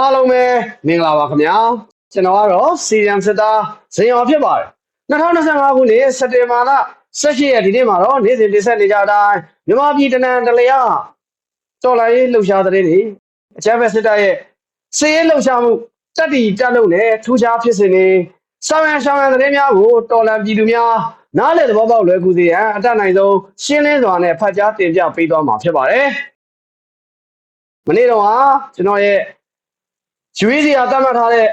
အားလုံးပဲမင်္ဂလာပါခင်ဗျာကျွန်တော်ကတော့စီရန်စစ်သားဇင်ရောဖြစ်ပါတယ်2025ခုနှစ်စက်တင်ဘာလ18ရက်ဒီနေ့မှာတော့နေ့စဉ်တင်ဆက်နေကြတဲ့အတိုင်းမြန်မာပြည်တနန်တလျာတော်လိုင်းလှုပ်ရှားတဲ့တွေအချမ်းဖက်စစ်တပ်ရဲ့စီးရဲလှုပ်ရှားမှုတက်တီတက်လို့နဲ့ထူးခြားဖြစ်စဉ်တွေဆောင်ရန်ဆောင်ရန်တဲ့များကိုတော်လန်ပြည်သူများနားလည်သဘောပေါက်လွယ်ကူစေရန်အတတ်နိုင်ဆုံးရှင်းလင်းစွာနဲ့ဖတ်ကြားတင်ပြပေးသွားမှာဖြစ်ပါတယ်မနေ့တော့ဟာကျွန်တော်ရဲ့ ရွေးစရာတတ်မှတ်ထားတဲ့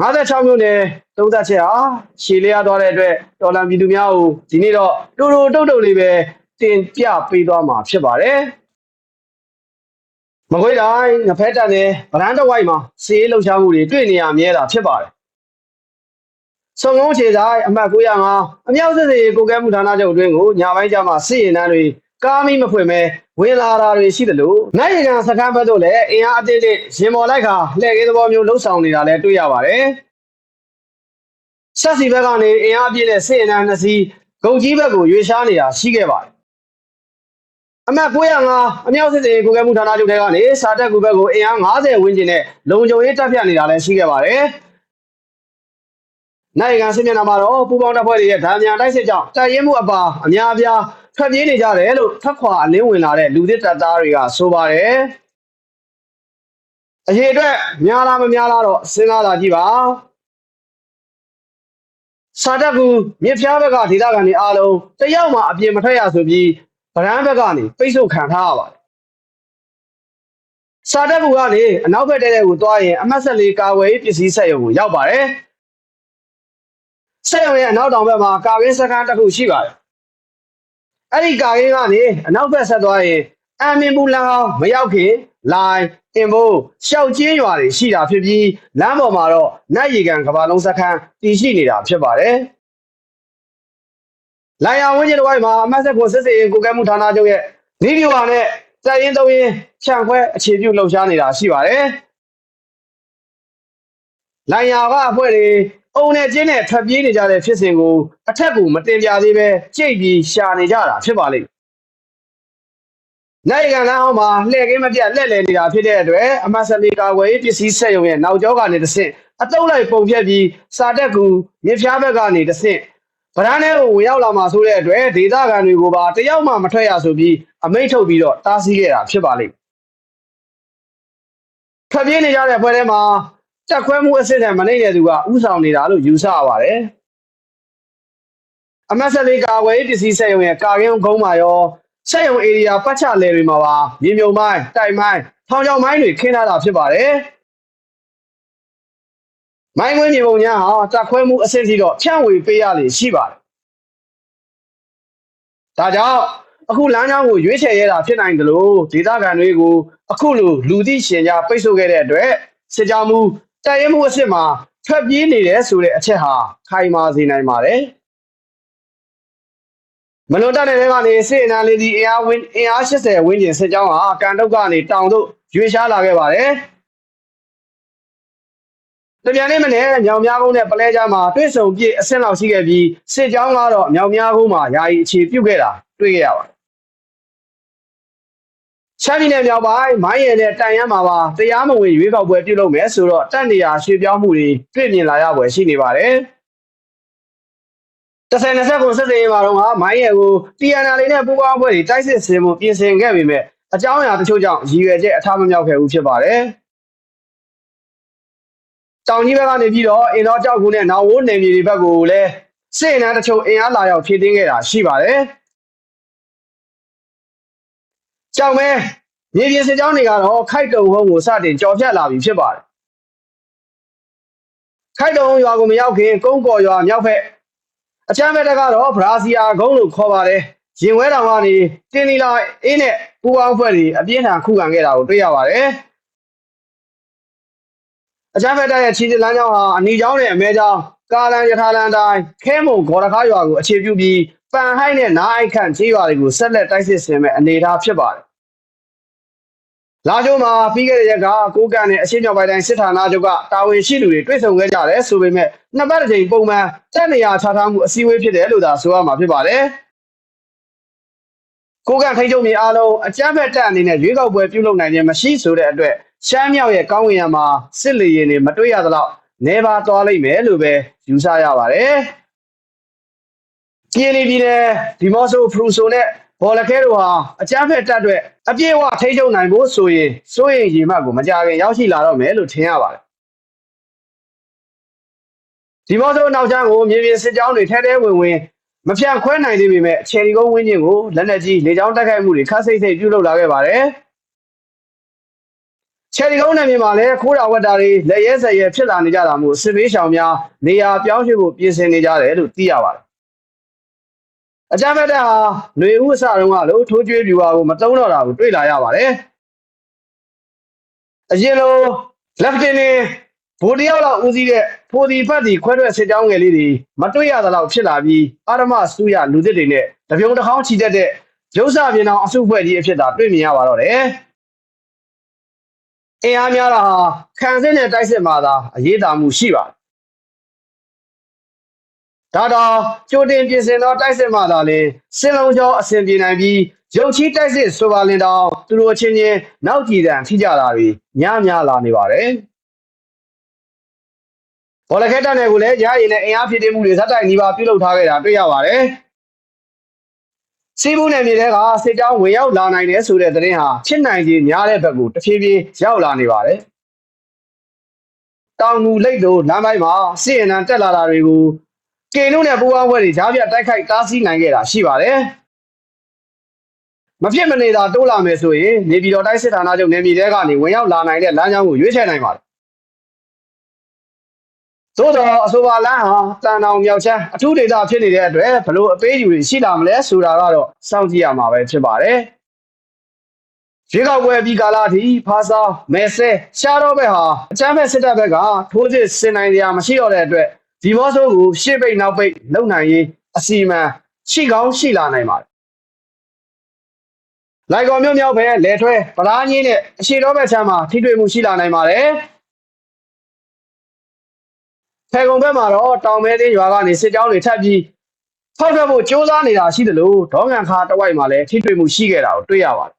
56မြို့နယ်သုံးသက်ချက်ဟာရှည်လျားသွားတဲ့အတွက်တော်လန်ပြည်သူများကိုဒီနေ့တော့တူတူတုတ်တုတ်လေးပဲတင်ပြပေးသွားမှာဖြစ်ပါတယ်။မကွေးတိုင်းငဖက်တက်နဲ့ဗရန်တဝိုက်မှာစီးရေးလှုပ်ရှားမှုတွေတွေ့နေရမြဲတာဖြစ်ပါတယ်။စုံလုံးခြေဆိုင်အမှတ်905အမြောက်စစ်စေကိုကဲမှုဌာနချုပ်အတွင်းကိုညာပိုင်းကျမှစစ်ရင်တန်းတွေကားမီမဖွင့်မဲ့ ဝင်လာတာတွေရှိတယ်လို့နိုင်ရန်စကမ်းဘက်တို့လည်းအင်အားအသေးသေးရင်မော်လိုက်ခါလှည့်ကင်းသဘောမျိုးလှုပ်ဆောင်နေတာလည်းတွေ့ရပါတယ်။ဆက်စီဘက်ကနေအင်အားအပြည့်နဲ့စစ်ရင်တန်းနှစ်စီးဂုံကြီးဘက်ကိုရွေရှားနေတာရှိခဲ့ပါတယ်။အမှတ်905အမြောက်စစ်စေကိုကဲမှုဌာနချုပ်ထဲကနေစာတက်ကူဘက်ကိုအင်အား90ဝန်းကျင်နဲ့လုံခြုံရေးတပ်ဖြတ်နေတာလည်းရှိခဲ့ပါတယ်။နိုင်ကန်စစ်မျက်နှာမှာတော့ပူပေါင်းတပ်ဖွဲ့တွေရဲ့ဓာမြန်တိုက်စစ်ကြောင့်တပ်ရင်းမှုအပါအများအပြား ထွက်ပြေးနေကြတယ်လို့ထပ်ခွာအလင်းဝင်လာတဲ့လူသစ်တပ်သားတွေကဆိုပါတယ်။အရေးအတွက်များလားမများလားတော့စဉ်းစားလာကြည့်ပါ။စာတက်ကူမြစ်ဖျားဘက်ကဒေသခံတွေအားလုံးတယောက်မှအပြင်မထွက်ရဆိုပြီးဗရန်ဘက်ကနေပိတ်ဆို့ခံထားရပါတယ်။စာတက်ကူကနေအနောက်ဘက်တဲတဲကိုသွားရင်အမှတ်ဆက်လေးကာဝယ်ရေးပစ္စည်းဆက်ရုံကိုရောက်ပါတယ်။ဆက်ရုံရဲ့အနောက်တောင်ဘက်မှာကာဝင်းစခန်းတစ်ခုရှိပါတယ်။ အဲ့ဒီကာဝင်းကနေအနောက်ဘက်ဆက်သွားရင်အမင်ပူလန်အောင်မရောက်ခင်လိုင်းတင်ဖို့ရှောက်ကျင်းရွာတွေရှိတာဖြစ်ပြီးလမ်းပေါ်မှာတော့နတ်ရီကန်ကဘာလုံးစခန်းတည်ရှိနေတာဖြစ်ပါတယ်။လိုင်ယာဝင်းကျင်တစ်ဝိုက်မှာအမတ်ဆက်ကိုစစ်စေးကိုကဲမှုဌာနချုပ်ရဲ့ဗီဒီယိုဟာနဲ့စက်ရင်သုံးရင်ခြံခွဲအခြေပြုလှုပ်ရှားနေတာရှိပါတယ်။လိုင်ယာကအဖွဲ့တွေ အုံနဲ့ကျင်းနဲ့ထွက်ပြေးနေကြတဲ့ဖြစ်စဉ်ကိုအထက်ကူမတင်ပြသေးပဲကြိတ်ပြီးရှာနေကြတာဖြစ်ပါလိမ့်မယ်။နိုင်ကန်လမ်းအောင်မှာလှည့်ကင်းမပြတ်လက်လည်နေတာဖြစ်တဲ့အတွက်အမတ်စလီကာဝယ်ရေးပစ္စည်းဆက်ရုံရဲ့နောက်ကျောကနေတစ်ဆင့်အတုံးလိုက်ပုံဖြတ်ပြီးစာတက်ကူမြစ်ဖျားဘက်ကနေတစ်ဆင့်ဗရန်ထဲကိုဝင်ရောက်လာမှာဆိုတဲ့အတွက်ဒေသခံတွေကိုပါတယောက်မှမထွက်ရဆိုပြီးအမိန့်ထုတ်ပြီးတော့တားဆီးခဲ့တာဖြစ်ပါလိမ့်မယ်။ထွက်ပြေးနေကြတဲ့ဖွဲ့ထဲမှာ တက်ခွဲမှုအစစ်နဲ့မနေတဲ့သူကဥဆောင်နေတာလို့ယူဆရပါတယ်။အမတ်ဆက်လေးကာဝယ်ရေးပစ္စည်းဆက်ရုံရဲ့ကာကင်းကုန်းမှာရောဆက်ရုံ area ပတ်ချလဲတွေမှာပါမြေမြုံမိုင်းတိုက်မိုင်းထောင်ချောင်မိုင်းတွေခင်းထားတာဖြစ်ပါတယ်။မိုင်းဝင်းမြေပုံညာဟာတက်ခွဲမှုအစစ်စီတော့ဖြန့်ဝေပေးရလေရှိပါတယ်။ဒါကြောင့်အခုလမ်းကြောင်းကိုရွေးချယ်ရတာဖြစ်နိုင်တယ်လို့ဒေသခံတွေကိုအခုလိုလူသိရှင်ကြားပိတ်ဆို့ခဲ့တဲ့အတွက်စစ်ကြောင်းမှုတို က်ရင်မှုအစ်စ်မှာထွက်ပြေးနေတယ်ဆိုတဲ့အချက်ဟာခိုင်မာစေနိုင်ပါတယ်မလွန်တက်တဲ့ထဲကနေစစ်အနာလေးဒီအင်အားဝင်းအင်အား80ဝန်းကျင်စစ်ကြောင်းဟာကန်တုတ်ကနေတောင်တို့ရွေရှားလာခဲ့ပါတယ်တပြန်လေးမနဲ့ညောင်များကုန်းနဲ့ပလဲကြားမှာတွဲဆုံပြည့်အဆင့်လောက်ရှိခဲ့ပြီးစစ်ကြောင်းကတော့ညောင်များကုန်းမှာယာယီအခြေပြုတ်ခဲ့တာတွေ့ခဲ့ရပါတယ် ချမ်းပြည်နယ်မြောက်ပိုင်းမိုင်းရယ်နဲ့တိုင်ရမ်းမှာပါတရားမဝင်ရွေးကောက်ပွဲပြုလုပ်မယ်ဆိုတော့တက်နေရရွှေ့ပြောင်းမှုတွေတွေ့မြင်လာရပွဲရှိနေပါတယ်တဆယ်နှစ်ဆက်ကိုစစ်စေးမှာတော့မိုင်းရယ်ကို TNL လေးနဲ့ပူးပေါင်းအဖွဲ့တွေတိုက်စစ်ဆင်မှုပြင်ဆင်ခဲ့ပေမဲ့အကြောင်းအရာတချို့ကြောင့်ရည်ရွယ်ချက်အထားမမြောက်ခဲ့ဘူးဖြစ်ပါတယ်တောင်ကြီးဘက်ကနေပြီးတော့အင်တော်ကြောက်ကူနဲ့နောင်ဝိုးနယ်မြေတွေဘက်ကိုလည်းစစ်အင်အားတချို့အင်အားလာရောက်ဖြည့်တင်းခဲ့တာရှိပါတယ် ကြောင်မဲမြေပြင်စစ်ကြောင်းတွေကတော့ခိုက်တုံဟုံးကိုစတင်ကြော်ဖြတ်လာပြီဖြစ်ပါတယ်ခိုက်တုံရွာကိုမရောက်ခင်ကုန်းကော်ရွာမြောက်ဘက်အချမ်းဘက်ကတော့ဘရာဇီယာဂုံးလို့ခေါ်ပါတယ်ရင်ဝဲတောင်ကနေတင်းနီလာအေးနဲ့ပူပေါင်းဖွဲ့တွေအပြင်းထန်ခုခံခဲ့တာကိုတွေ့ရပါတယ်အချမ်းဘက်ရဲ့ခြေစလမ်းကြောင်းဟာအနီကျောင်းနဲ့အမဲကျောင်းကာလန်ရထားလန်တိုင်းခဲမုံဂေါ်ရခါရွာကိုအခြေပြုပြီး ပန်ဟိုင်းနဲ့နားအိုက်ခန့်ခြေရွာတွေကိုဆက်လက်တိုက်စစ်ဆင်မဲ့အနေအထားဖြစ်ပါတယ်လာကျုံမှာပြီးခဲ့တဲ့ရက်ကကိုကန်နဲ့အရှင်းမြောက်ပိုင်းတိုင်းစစ်ဌာနချုပ်ကတာဝန်ရှိသူတွေတွေ့ဆုံခဲ့ကြတယ်ဆိုပေမဲ့နှစ်ပတ်တစ်ချိန်ပုံမှန်တက်နေရချထားမှုအစည်းအဝေးဖြစ်တယ်လို့သာဆိုရမှာဖြစ်ပါတယ်ကိုကန်ထိန်းချုပ်မြေအားလုံးအကြမ်းဖက်တပ်အနေနဲ့ရွေးကောက်ပွဲပြုလုပ်နိုင်ခြင်းမရှိဆိုတဲ့အတွက်ရှမ်းမြောက်ရဲ့ကောင်းကင်ယံမှာစစ်လေရင်တွေမတွေ့ရသလောက်နေပါသွားလိမ့်မယ်လို့ပဲယူဆရပါတယ်။ ပြည်နေပြည်နယ်ဒီမော့ဆိုဖရူဆိုနဲ့ဘော်လခဲတို့ဟာအကြမ်းဖက်တပ်တွေအပြည့်အဝထိန်းချုပ်နိုင်ဖို့ဆိုရင်စိုးရင်ရီမှတ်ကိုမကြခင်ရောက်ရှိလာတော့မယ်လို့ထင်ရပါတယ်။ဒီမော့ဆိုနောက်ချမ်းကိုမြေပြင်စစ်ကြောင်းတွေထဲထဲဝင်ဝင်မဖြန့်ခွဲနိုင်သေးပေမဲ့ချယ်ရီကုန်းဝင်းကျင်ကိုလက်နက်ကြီးလေကြောင်းတိုက်ခိုက်မှုတွေခတ်စိတ်စိတ်ပြုလုပ်လာခဲ့ပါတယ်။ချယ်ရီကုန်းနယ်မြေမှာလည်းခိုးတာဝက်တာတွေလက်ရဲဆက်ရဲဖြစ်လာနေကြတာမို့စစ်ဘေးရှောင်များနေရာပြောင်းရွှေ့ဖို့ပြင်ဆင်နေကြတယ်လို့သိရပါတယ်။ အကြမ်းဖက်တဲ့ဟာຫນွေဥအစတုန်းကလို့ထိုးကျွေးပြူပါကိုမတုံးတော့တာကိုတွေ့လာရပါတယ်။အရင်လိုလက်ဖတင်နေဘိုးတယောက်လောက်ဦးစီးတဲ့ဖိုဒီဖတ်ဒီခွဲထွက်စစ်ကြောင်းငယ်လေးတွေမတွေ့ရသလောက်ဖြစ်လာပြီးအာရမစူရလူသစ်တွေနဲ့တပြုံတစ်ခေါင်းချီတက်တဲ့ရုပ်စပြင်အောင်အစုဖွဲ့ကြီးအဖြစ်သာတွေ့မြင်ရပါတော့တယ်။အင်အားများတာဟာခံစစ်နဲ့တိုက်စစ်မှာသာအရေးတာမှုရှိပါတယ်။ ဒါတော့ကြိုတင်ပြင်ဆင်သောတိုက်စစ်မှာသာလေစင်လုံးကျော်အဆင်ပြေနိုင်ပြီးရုပ်ချီတိုက်စစ်ဆိုပါလင်တောင်သူတို့အချင်းချင်းနောက်ကြည်တံထိကြတာတွေညံ့ညလာနေပါတယ်။ဘောလခဲတက်နယ်ကိုလည်းကြားရည်နဲ့အင်အားဖြစ်တည်မှုတွေဇက်တိုက်နီးပါးပြုလုပ်ထားခဲ့တာတွေ့ရပါတယ်။စီးပူးနယ်မြေတွေကစစ်ကြောင်းဝင်ရောက်လာနိုင်တယ်ဆိုတဲ့သတင်းဟာချစ်နိုင်ကြီးများတဲ့ဘက်ကိုတဖြည်းဖြည်းရောက်လာနေပါတယ်။တောင်ငူလိတ်တို့လမ်းပိုင်းမှာစစ်ရင်တန်းတက်လာတာတွေကို ကင်နုနဲ့ပူပေါင်းဘွဲတွေကြားပြတိုက်ခိုက်တားဆီးနိုင်ခဲ့တာရှိပါတယ်။မဖြစ်မနေတာတိုးလာမယ်ဆိုရင်နေပြည်တော်တိုင်းစစ်ဌာနချုပ်နယ်မြေတွေကနေဝင်ရောက်လာနိုင်တဲ့လမ်းကြောင်းကိုရွေးချယ်နိုင်ပါတယ်သို့တော့အဆိုပါလမ်းဟာတန်တောင်မြောက်ချမ်းအထူးဒေသဖြစ်နေတဲ့အတွက်ဘလို့အပေးယူတွေရှိလာမလဲဆိုတာကတော့စောင့်ကြည့်ရမှာပဲဖြစ်ပါတယ်။ရေကောက်ပွဲပြီးကာလအထိဖားဆောင်မဲဆဲရှားတော့ဘက်ဟာအချမ်းဘက်စစ်တပ်ဘက်ကထိုးစစ်ဆင်နိုင်ကြမရှိတော့တဲ့အတွက် ဒီဘောဆိုးကိုရှေ့ပိတ်နောက်ပိတ်လုံနိုင်ရေးအစီအမံရှိကောင်းရှိလာနိုင်ပါတယ်။လိုက်ကော်မြို့မြောက်ဘက်လဲထွဲပလားကြီးနဲ့အရှိတော်ဘက်ချမ်းမှာထိတွေ့မှုရှိလာနိုင်ပါတယ်။ဖယ်ကုံဘက်မှာတော့တောင်မဲသေးရွာကနေစစ်ကြောင်းတွေထပ်ပြီးဖောက်ထွက်ဖို့ကြိုးစားနေတာရှိတယ်လို့ဒေါငံခါတဝိုက်မှာလည်းထိတွေ့မှုရှိခဲ့တာကိုတွေ့ရပါတယ်။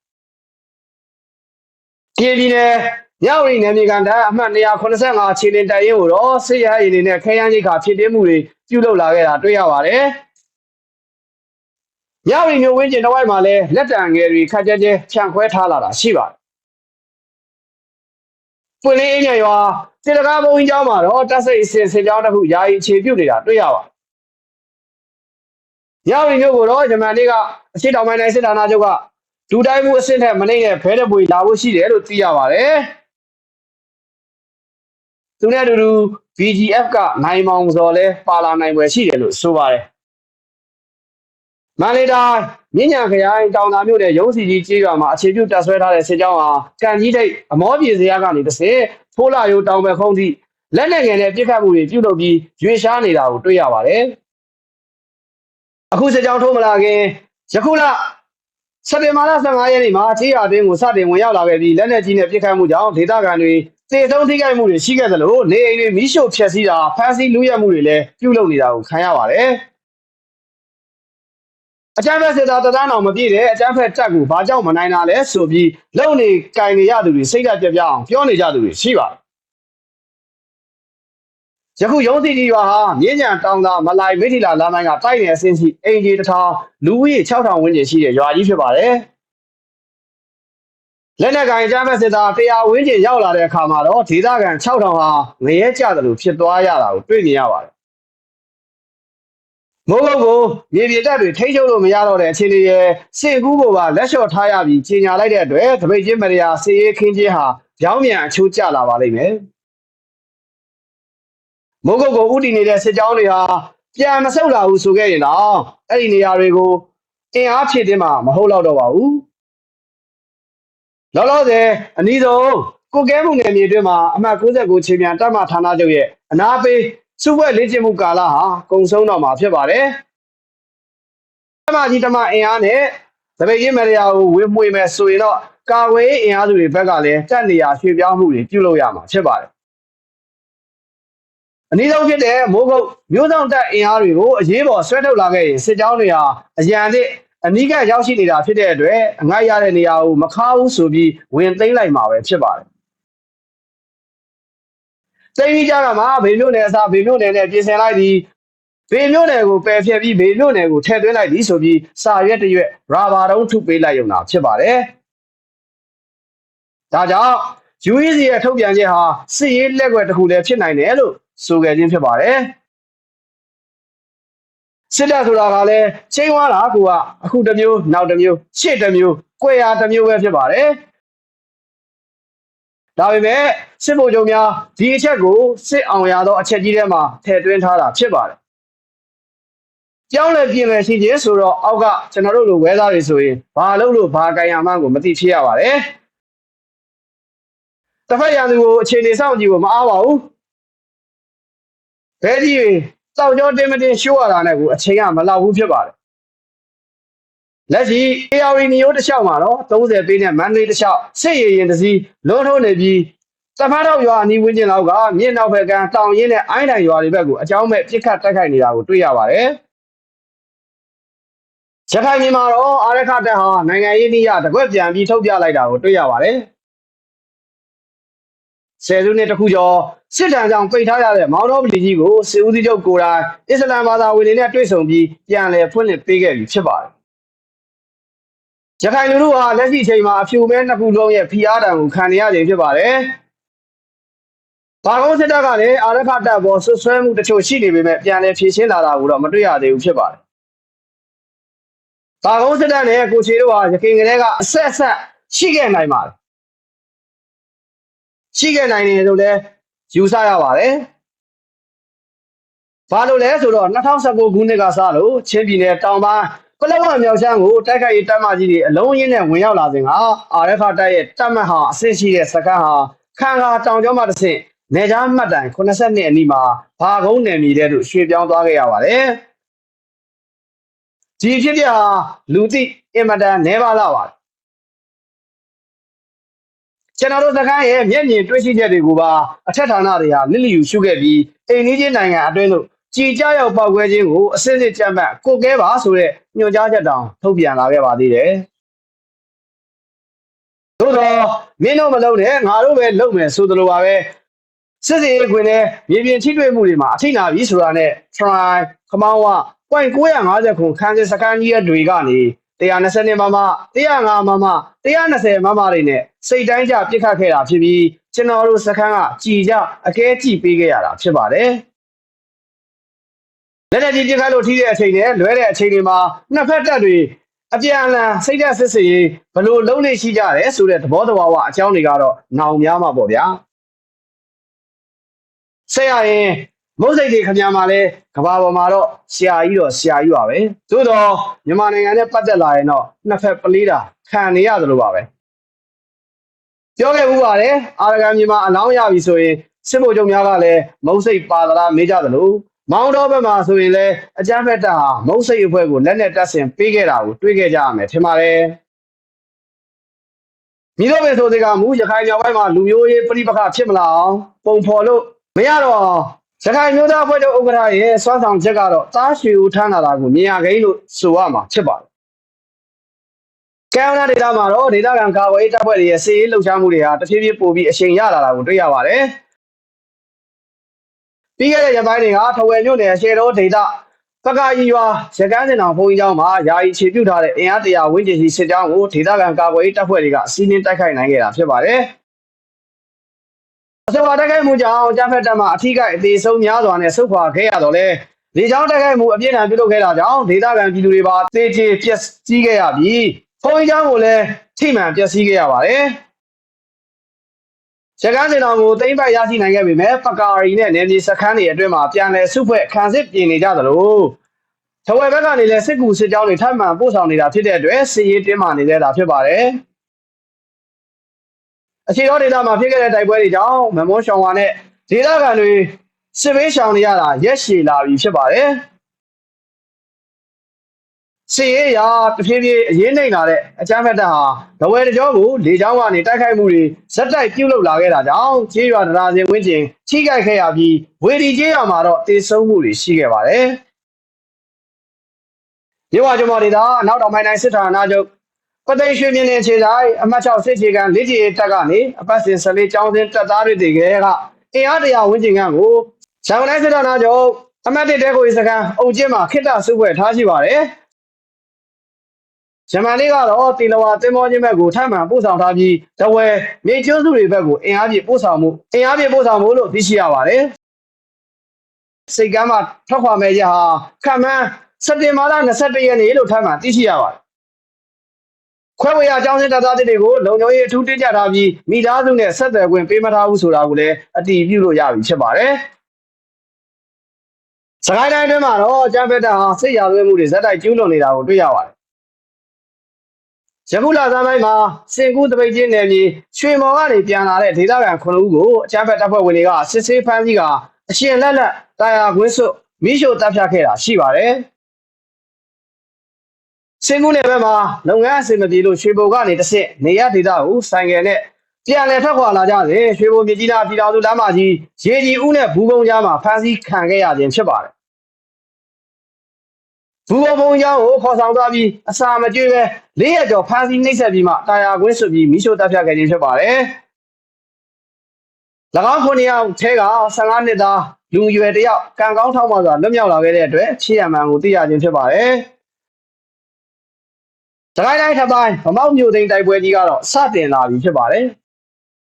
ပြည်ပြည်နယ် ညဝရီနယ်မြေကန်တိုင်းအမှတ်185ခြေလင်တိုင်ရင်ကိုတော့စစ်ရဟရင်တွေနဲ့ခဲယမ်းရိတ်ခါဖြစ်တင်းမှုတွေပြုလုပ်လာခဲ့တာတွေ့ရပါတယ်။ညဝရီမျိုးဝင်းကျင်တဝိုက်မှာလည်းလက်တံငယ်တွေခက်ကြဲကြဲဖြန့်ခွဲထားလာတာရှိပါတယ်။ပွင့်လင်းအင်းညရွာစေတကားဘုံကြီးကျောင်းမှာတော့တက်စိတ်အစင်စင်ကျောင်းတစ်ခုယာယီအခြေပြုနေတာတွေ့ရပါတယ်။ညဝရီမျိုးကိုတော့ဂျမန်လေးကအရှိတောင်ပိုင်းတိုင်းစစ်ဌာနချုပ်ကဒူတိုင်းမှုအဆင့်ထက်မနှိမ့်တဲ့ဖဲတဲ့ပွေလာဖို့ရှိတယ်လို့သိရပါတယ်။ သူနဲ့အတူတူ VGF ကနိုင်မောင်စော်လဲပါလာနိုင်ွယ်ရှိတယ်လို့ဆိုပါတယ်။မန္တလေးတိုင်းမြင်းညာခရိုင်တောင်သာမြို့နယ်ရုံးစီကြီးကျေးရွာမှာအခြေပြုတပ်ဆွဲထားတဲ့စစ်ကြောင်းဟာကံကြီးတိတ်အမောပြေစရာကနေတစ်ဆင့်ဖိုးလာရိုးတောင်ဘက်ခုံးသည့်လက်နက်ငယ်နဲ့ပြစ်ခတ်မှုတွေပြုလုပ်ပြီးရွေရှားနေတာကိုတွေ့ရပါတယ်။အခုစစ်ကြောင်းထိုးမလာခင်ယခုလစက်တင်ဘာလ15ရက်နေ့မှာခြေရအတွင်းကိုစတင်ဝင်ရောက်လာခဲ့ပြီးလက်နက်ကြီးနဲ့ပြစ်ခတ်မှုကြောင့်ဒေသခံတွေ တေဆုံးထိခိုက်မှုတွေရှိခဲ့သလိုနေအိမ်တွေမိရှို့ဖျက်ဆီးတာဖမ်းဆီးလူရဲမှုတွေလည်းပြုလုပ်နေတာကိုခံရပါတယ်။အကြမ်းဖက်စစ်သားတန်းအောင်မပြည့်တဲ့အကြမ်းဖက်တပ်ကိုဘာကြောင့်မနိုင်တာလဲဆိုပြီးလုံနေကင်နေရသူတွေစိတ်ဓာတ်ပြပြအောင်ပြောနေကြသူတွေရှိပါတယ်ယခုရုံးစီကြီးရွာဟာမြင်းညံတောင်သာမလိုက်မိထီလာလမ်းပိုင်းကတိုက်နေအဆင်းရှိအင်ဂျီတစ်ထောင်လူဦးရေ6000ဝန်းကျင်ရှိတဲ့ရွာကြီးဖြစ်ပါတယ် လက်နက်ကင်ကြားမဲ့စစ်သား100ဝန်းကျင်ရောက်လာတဲ့အခါမှာတော့ဒေသခံ6000ဟာငရဲကျတယ်လို့ဖြစ်သွားရတာကိုတွေ့မြင်ရပါတယ်မိုးကုတ်ကိုမြေပြင်တပ်တွေထိချုပ်လို့မရတော့တဲ့အခြေအနေရဲ့စစ်ကူးကိုပါလက်လျှော့ထားရပြီးကြီးညာလိုက်တဲ့အတွက်တပိတ်ချင်းမရယာစစ်ရေးခင်းချင်းဟာကြောင်းမြန်အချိုးကျလာပါလိမ့်မယ်မိုးကုတ်ကိုဥတီနေတဲ့စစ်ကြောင်းတွေဟာပြန်မဆုတ်လာဘူးဆိုခဲ့ရင်တော့အဲ့ဒီနေရာတွေကိုအင်အားဖြည့်တင်းမှာမဟုတ်တော့ပါဘူး လောလောဆယ်အနည်းဆုံးကိုကဲမှုနယ်မြေအတွင်းမှာအမှတ်69ခြေမြန်တပ်မဌာနချုပ်ရဲ့အနာပေးစုဘွဲလေ့ကျင့်မှုကာလဟာကုံဆုံးတော့မှာဖြစ်ပါတယ်။တမကြီးတမအင်အားနဲ့သပိတ်ရင်းမရယာကိုဝေမွေမယ်ဆိုရင်တော့ကာဝေးအင်အားစုတွေဘက်ကလည်းတက်နေရရွှေ့ပြောင်းမှုတွေပြုလုပ်ရမှာဖြစ်ပါတယ်။အနည်းဆုံးဖြစ်တဲ့မိုးကုတ်မျိုးဆောင်တက်အင်အားတွေကိုအရေးပေါ်ဆွဲထုတ်လာခဲ့ရင်စစ်ကြောင်းတွေဟာအရန်သည့် အနီးကရောက်ရှိနေတာဖြစ်တဲ့အတွက်အငှားရတဲ့နေရာကိုမခါဘူးဆိုပြီးဝင်သိမ်းလိုက်မှာပဲဖြစ်ပါတယ်သိပြီးကြကမှာဘေမျိုးနယ်အစားဘေမျိုးနယ်နဲ့ပြင်ဆင်လိုက်သည်ဘေမျိုးနယ်ကိုပယ်ဖျက်ပြီးဘေမျိုးနယ်ကိုထည့်သွင်းလိုက်သည်ဆိုပြီးစာရွက်တစ်ရွက်ရာဘာတုံးထုပေးလိုက်ရုံသာဖြစ်ပါတယ်ဒါကြောင့် UEC ရဲ့ထုတ်ပြန်ချက်ဟာစစ်ရေးလက်ွက်တစ်ခုလည်းဖြစ်နိုင်တယ်လို့ဆိုခဲ့ခြင်းဖြစ်ပါတယ် စစ်တပ်ဆိုတာကလည်းချိန်သွားတာကအခုတစ်မျိုးနောက်တစ်မျိုးရှေ့တစ်မျိုးကွဲရာတစ်မျိုးပဲဖြစ်ပါတယ်ဒါပေမဲ့စစ်ဗိုလ်ချုပ်များဒီအချက်ကိုစစ်အောင်ရသောအချက်ကြီးထဲမှာထည့်သွင်းထားတာဖြစ်ပါတယ်ကြောင်းလည်းပြင်မယ်ရှိခြင်းဆိုတော့အောက်ကကျွန်တော်တို့လိုဝဲသားတွေဆိုရင်ဘာလို့လို့ဘာကြံရမှန်းကိုမသိဖြစ်ရပါတယ်တစ်ဖက်ရန်သူကိုအခြေအနေစောင့်ကြည့်ဖို့မအားပါဘူးဘဲကြီးတွေ စောက်ကြောတင်းမတင်းရှိုးရတာနဲ့ကိုအချိန်ကမလောက်ဘူးဖြစ်ပါတယ်လက်ရှိ AR နီယိုတစ်လျှောက်မှာတော့30ပေးနဲ့မန္တလေးတစ်လျှောက်စစ်ရရင်တစည်းလွန်ထုံးနေပြီးတဖားတော့ရွာအနီးဝန်းကျင်လောက်ကမြင့်နောက်ဘက်ကတောင်ရင်းနဲ့အိုင်းတိုင်ရွာတွေဘက်ကိုအကြောင်းမဲ့ပြစ်ခတ်တိုက်ခိုက်နေတာကိုတွေ့ရပါတယ်ရခိုင်ပြည်မှာတော့အာရခတက်ဟာနိုင်ငံရေးနည်းရတကွက်ပြန်ပြီးထုတ်ပြလိုက်တာကိုတွေ့ရပါတယ် ဆယ်စုနှစ်တခုကျော်စစ်တမ်းကြောင့်ပိတ်ထားရတဲ့မောင်တော်ပြည်ကြီးကိုစစ်ဦးစီးချုပ်ကိုယ်တိုင်အစ္စလမ်ဘာသာဝင်တွေနဲ့တွေ့ဆုံပြီးပြန်လည်ဖွင့်လှစ်ပေးခဲ့ပြီဖြစ်ပါတယ်ရခိုင်လူထုဟာလက်ရှိအချိန်မှာအဖြူမဲနှစ်ခုလုံးရဲ့ဖိအားတံကိုခံနေရခြင်းဖြစ်ပါတယ်။ဘာကုန်းစစ်တပ်ကလည်းအာရခတပ်ပေါ်ဆွဆွဲမှုတချို့ရှိနေပေမဲ့ပြန်လည်ဖြေရှင်းလာတာကိုတော့မတွေ့ရသေးဘူးဖြစ်ပါတယ်။ဘာကုန်းစစ်တပ်နဲ့ကိုချေတို့ဟာရခိုင်ကလေးကအဆက်ဆက်ရှိခဲ့နိုင်ပါတယ်။ ရှိခဲ့နိုင်တယ်လို့လည်းယူဆရပါတယ်။ဘာလို့လဲဆိုတော့2019ခုနှစ်ကစလို့ချင်းပြည်နယ်တောင်ပိုင်းပလောဝမြောက်ချမ်းကိုတိုက်ခိုက်ရေးတပ်မကြီးတွေအလုံးရင်းနဲ့ဝင်ရောက်လာစဉ်ကအာရဖတပ်ရဲ့တပ်မတ်ဟာအဆင့်ရှိတဲ့စခန်းဟာခံကာတောင်ကျောမှတစ်ဆင့်နေကြားမှတ်တိုင်82အနီးမှာဘာကုန်းနယ်မြေတဲ့တို့ရွှေ့ပြောင်းသွားခဲ့ရပါတယ်ဒီဖြစ်ပြဟာလူသိအင်မတန်နေပါလာပါတယ် ကျွန်တော်တို့စကိုင်းရဲ့မျက်မြင်တွေ့ရှိချက်တွေကိုပါအထက်ဌာနတွေဟာလစ်လျူရှုခဲ့ပြီးအိမ်နီးချင်းနိုင်ငံအတွင်းသို့ကြည်ကြရောက်ပောက်ကွဲခြင်းကိုအစစ်စစ်ကြံ့မှတ်ကိုကဲပါဆိုတဲ့ညွှန်ကြားချက်တောင်ထုတ်ပြန်လာခဲ့ပါသေးတယ်။သို့တော့မင်းတို့မလုပ်နဲ့ငါတို့ပဲလုပ်မယ်ဆိုသလိုပါပဲစစ်စီခွင်နဲ့မြေပြင်ထိတွေ့မှုတွေမှာအထိနာပြီဆိုတာနဲ့ try ခမောင်းဝ .950 ခုခန်းစစ်စကန်ကြီးတွေကနေ 120မမ105မမ120မမတွေနဲ့စိတ်တိုင်းကြပြစ်ခတ်ခဲ့တာဖြစ်ပြီးကျွန်တော်တို့စခန်းကကြည်ကြအကဲကြည့်ပေးခဲ့ရတာဖြစ်ပါတယ်။လက်လက်ကြီးပြစ်ခတ်လို့ထိတဲ့အချိန်နဲ့လွဲတဲ့အချိန်တွေမှာနှစ်ဖက်တပ်တွေအပြန်အလှန်စိတ်ဓာတ်စစ်စစ်ရေးဘလို့လုံးနေရှိကြတယ်ဆိုတဲ့သဘောတဘာဝအကြောင်းတွေကတော့နောင်များမှာပေါ့ဗျာဆက်ရရင် မုတ်စိတ်တွေခမများမှာလဲကဘာပေါ်မှာတော့ဆရာကြီးတော့ဆရာကြီးပါပဲသို့တော့မြန်မာနိုင်ငံနဲ့ပတ်သက်လာရင်တော့နှစ်ဖက်ပလေးတာခံနေရတယ်လို့ပါပဲပြောခဲ့ဘူးပါတယ်အာရကန်မြန်မာအလောင်းရပြီဆိုရင်စစ်ဗိုလ်ချုပ်များကလည်းမုတ်စိတ်ပါသလားမေးကြသလိုမောင်းတော့ဘက်မှာဆိုရင်လည်းအကြမ်းဖက်တပ်ဟာမုတ်စိတ်အဖွဲ့ကိုလက်နဲ့တပ်ဆင်ပေးခဲ့တာကိုတွေ့ခဲ့ကြရမယ်ထင်ပါတယ်မိတော့ပဲဆိုတဲ့ကမူရခိုင်မြောက်ပိုင်းမှာလူမျိုးရေးပြိပခဖြစ်မလာအောင်ပုံဖော်လို့မရတော့ ရခိုင်မျိုးသားအဖွဲ့ချုပ်ဥက္ကဋ္ဌရဲ့စွမ်းဆောင်ချက်ကတော့တားရွှေဦးထမ်းလာတာကိုမြင်ရခိန်းလို့ဆိုရမှာဖြစ်ပါတယ်ကဲဝနာဒေတာမှာတော့ဒေတာကန်ကာဝေးတပ်ဖွဲ့တွေရဲ့စီးရေးလှုပ်ရှားမှုတွေဟာတဖြည်းဖြည်းပိုပြီးအရှိန်ရလာတာကိုတွေ့ရပါတယ်။ပြီးခဲ့တဲ့ရက်ပိုင်းတွေကထဝယ်မြို့နယ်အရှေ့တော်ဒေသပကာကြီးရွာရကန်းစင်တော်ဘုံကြီးကျောင်းမှာယာယီခြေပြုထားတဲ့အင်အားတရာဝန်းကျင်ရှိစစ်ကြောင်းကိုဒေသခံကာကွယ်ရေးတပ်ဖွဲ့တွေကစီးနင်းတိုက်ခိုက်နိုင်ခဲ့တာဖြစ်ပါတယ်။ အဆိုပါတိုက်ခိုက်မှုကြောင့်ကြားဖက်တပ်မှအထူးကအသေးဆုံးများစွာနဲ့ဆုတ်ခွာခဲ့ရတော့လဲလေကြောင်းတိုက်ခိုက်မှုအပြင်းထန်ပြုလုပ်ခဲ့တာကြောင့်ဒေသခံပြည်သူတွေပါသေချေပျက်စီးခဲ့ရပြီးဘုံကြီးကျောင်းကိုလည်းထိမှန်ပျက်စီးခဲ့ရပါတယ်။ရကန်းစင်တော်ကိုတိမ့်ပိုက်ရရှိနိုင်ခဲ့ပေမဲ့ပကာရီနဲ့နယ်မြေစခန်းတွေအတွင်းမှာပြန်လည်စုဖွဲ့ခံစစ်ပြင်နေကြသလိုထဝယ်ဘက်ကနေလည်းစစ်ကူစစ်ကြောင်းတွေထပ်မံပို့ဆောင်နေတာဖြစ်တဲ့အတွက်စစ်ရေးတင်းမာနေသေးတာဖြစ်ပါတယ်။ အခြေတော်ဒေသမှာဖြစ်ခဲ့တဲ့တိုက်ပွဲတွေကြောင့်မမွန်းရှောင်းဝါနဲ့ဒေသခံတွေစစ်ဘေးရှောင်နေရတာရက်ရှည်လာပြီဖြစ်ပါတယ်။စီရေးရာတဖြည်းဖြည်းအရေးနှိမ်လာတဲ့အကြမ်းဖက်တပ်ဟာဒဝဲတကြောကိုလေကြောင်းကနေတိုက်ခိုက်မှုတွေဇက်တိုက်ပြုလုပ်လာခဲ့တာကြောင့်ကျေးရွာတရားစင်ဝင်းကျင်ထိခိုက်ခဲ့ရပြီးဝေဒီကျေးရွာမှာတော့တေဆုံးမှုတွေရှိခဲ့ပါတယ်။ရေဝါကျမဒေတာနောက်တော်မိုင်းတိုင်းစစ်ဌာနချုပ် ပသိမ်ရွှေမြင်းနေခြေဆိုင်အမှတ်6စစ်ခြေကန်လက်ကြီးတပ်ကနေအပတ်စဉ်14ကျောင်းစဉ်တပ်သားတွေတည်ခဲ့ကအင်အားတရာဝန်းကျင်ခန့်ကိုရန်ကုန်တိုင်းစစ်တပ်သားချုပ်အမတ်တစ်တဲကိုစကန်အုပ်ကျင်းမှာခိတ္တစုဖွဲ့ထားရှိပါတယ်ဂျမန်လေးကတော့တီလဝါတင်မောချင်းဘက်ကိုထပ်မံပို့ဆောင်ထားပြီးတဝဲမြေကျွန်းစုတွေဘက်ကိုအင်အားပြည့်ပို့ဆောင်မှုအင်အားပြည့်ပို့ဆောင်မှုလို့သိရှိရပါတယ်စိတ်ကမ်းမှာထွက်ခွာမဲ့ရဟာခန့်မှန်းစက်တင်ဘာလ22ရက်နေ့လို့ထပ်မံသိရှိရပါတယ် ခွဲဝေရအကြောင်းစင်တပ်သားတွေကိုလုံခြုံရေးအထူးတင်းကြပ်ထားပြီးမိသားစုနဲ့ဆက်သွယ်ခွင့်ပေးမထားဘူးဆိုတာကိုလည်းအတည်ပြုလို့ရပြီဖြစ်ပါတယ်စကိုင်းတိုင်းအတွင်းမှာတော့ကျန်းဖက်တာဟာစိတ်ရသွေးမှုတွေဇက်တိုက်ကျူးလွန်နေတာကိုတွေ့ရပါတယ်ယခုလဆန်းပိုင်းမှာစင်ကူးတပိတ်ချင်းနယ်မြေရွှေမော်ကနေပြန်လာတဲ့ဒေသခံ9ဦးကိုအကြမ်းဖက်တပ်ဖွဲ့ဝင်တွေကစစ်ဆေးဖမ်းဆီးကအရှင်လက်လက်တာယာကွင်းစွတ်မိရှို့တပ်ဖြတ်ခဲ့တာရှိပါတယ် စင်ကူးနယ်ဘက်မှာလုပ်ငန်းအဆင်မပြေလို့ရွှေဘုံကနေတစ်ဆင့်နေရဒေသကိုဆိုင်ငယ်နဲ့ပြန်လည်ထွက်ခွာလာကြစဉ်ရွှေဘုံမြကြီးနားပြည်တော်စုလမ်းမကြီးရေကြီးဦးနဲ့ဘူးကုန်းကြားမှာဖမ်းဆီးခံခဲ့ရခြင်းဖြစ်ပါတယ်ဘူဘုံကျောင်းကိုခေါ်ဆောင်သွားပြီးအစာမကျွေးပဲလေးရက်ကျော်ဖမ်းဆီးနှိပ်စက်ပြီးမှတာယာကွင်းဆွပြီးမိရှို့တပ်ဖြတ်ခဲ့ခြင်းဖြစ်ပါတယ်။၎င်းခုနှစ်ယောက်ထဲက15နှစ်သားလူရွယ်တစ်ယောက်ကံကောင်းထောက်မှစွာလွတ်မြောက်လာခဲ့တဲ့အတွက်ချီရမှန်ကိုသိရခြင်းဖြစ်ပါတယ်။ ဒရိုင်းတိုင်းထပ်ပိုင်းဗမောက်မြို့သိမ်းတိုက်ပွဲကြီးကတော့စတင်လာပြီဖြစ်ပါတယ်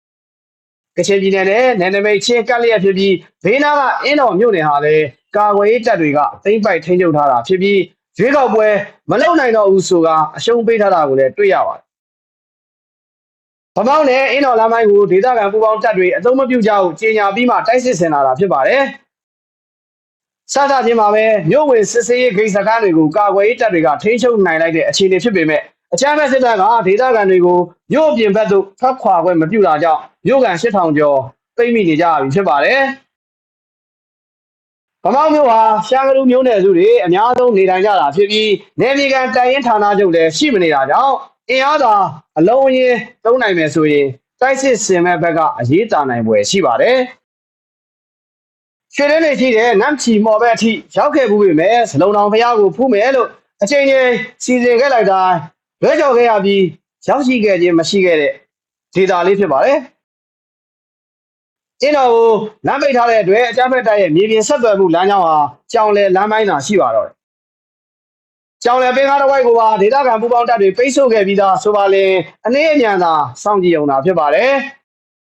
။ကချင်ပြည်နယ်နဲ့နယ်နိမိတ်ချင်းကပ်လျက်ဖြစ်ပြီးဘေးနားကအင်းတော်မြို့နယ်ဟာလည်းကာကွယ်ရေးတပ်တွေကသိမ်းပိုက်ထိန်းချုပ်ထားတာဖြစ်ပြီးရွေးကောက်ပွဲမလုပ်နိုင်တော့ဘူးဆိုကအရှုံးပေးထားတာကိုလည်းတွေ့ရပါတယ်။ဗမောက်နဲ့အင်းတော်လမ်းပိုင်းကိုဒေသခံပူးပေါင်းတပ်တွေအသုံးမပြုကြဘူးကြေညာပြီးမှတိုက်စစ်ဆင်လာတာဖြစ်ပါတယ်။ စသချင်းမှာပဲမြို့ဝင်စစ်စေးရေးဂိတ်စခန်းတွေကိုကာကွယ်ရေးတပ်တွေကထိန်းချုပ်နိုင်လိုက်တဲ့အခြေအနေဖြစ်ပေမဲ့အကြမ်းဖက်စစ်တပ်ကဒေသခံတွေကိုမြို့အပြင်ဘက်သို့ထွက်ခွာခွင့်မပြုတာကြောင့်မြို့ကန်8000ကျော်ပိတ်မိနေကြပြီဖြစ်ပါတယ်။ဗမောက်မြို့ဟာရှားကလူမျိုးနယ်စုတွေအများဆုံးနေထိုင်ကြတာဖြစ်ပြီးနေပြည်တော်တိုင်ရင်ဌာနချုပ်လည်းရှိမနေတာကြောင့်အင်အားသာအလုံးအင်းသုံးနိုင်မယ်ဆိုရင်တိုက်စစ်စင်မဲ့ဘက်ကအရေးတာနိုင်ပွဲရှိပါတယ်။ ရွှေရင်းတွေရှိတဲ့နမ်ချီမော်ဘက်အထိရောက်ခဲ့မှုပေမဲ့စလုံတော်ဖျားကိုဖူးမယ်လို့အချိန်ချင်းစီစဉ်ခဲ့လိုက်တိုင်းလွဲကြော်ခဲ့ရပြီးရောက်ရှိခဲ့ခြင်းမရှိခဲ့တဲ့ဒေတာလေးဖြစ်ပါတယ်။အင်းတော်ကိုလမ်းပိတ်ထားတဲ့အတွက်အကြမ်းဖက်တပ်ရဲ့မြေပြင်ဆက်သွယ်မှုလမ်းကြောင်းဟာကြောင်လယ်လမ်းပိုင်းသာရှိပါတော့တယ်။ကြောင်လယ်ပင်ကားတစ်ဝိုက်ကိုပါဒေသခံပူးပေါင်းတပ်တွေပိတ်ဆို့ခဲ့ပြီးသားဆိုပါလင်အနည်းအမြန်သာစောင့်ကြည့်အောင်တာဖြစ်ပါတယ်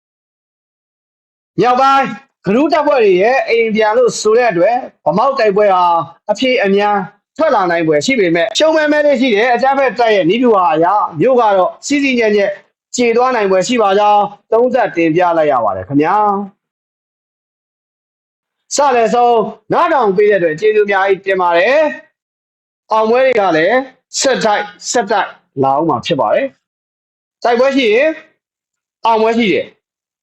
။မြောက်ပိုင်း ဂရုတပ်ဖွဲ့တွေရဲ့အိမ်ပြန်လို့ဆိုတဲ့အတွက်ဗမောက်တိုက်ပွဲဟာအပြေအမြန်ထွက်လာနိုင်ပွဲရှိပေမဲ့ရှုံးမဲမဲလေးရှိတဲ့အကြမ်းဖက်တပ်ရဲ့နီးပြူဟာအရာမြို့ကတော့စီစီညံ့ညံ့ခြေသွားနိုင်ပွဲရှိပါကြောင်းသုံးသက်တင်ပြလိုက်ရပါတယ်ခင်ဗျာစလည်းဆုံးနားတောင်ပေးတဲ့အတွက်ကျေးဇူးအများကြီးတင်ပါတယ်အောင်ပွဲတွေကလည်းဆက်တိုက်ဆက်တိုက်လာအောင်မှာဖြစ်ပါတယ်တိုက်ပွဲရှိရင်အောင်ပွဲရှိတယ်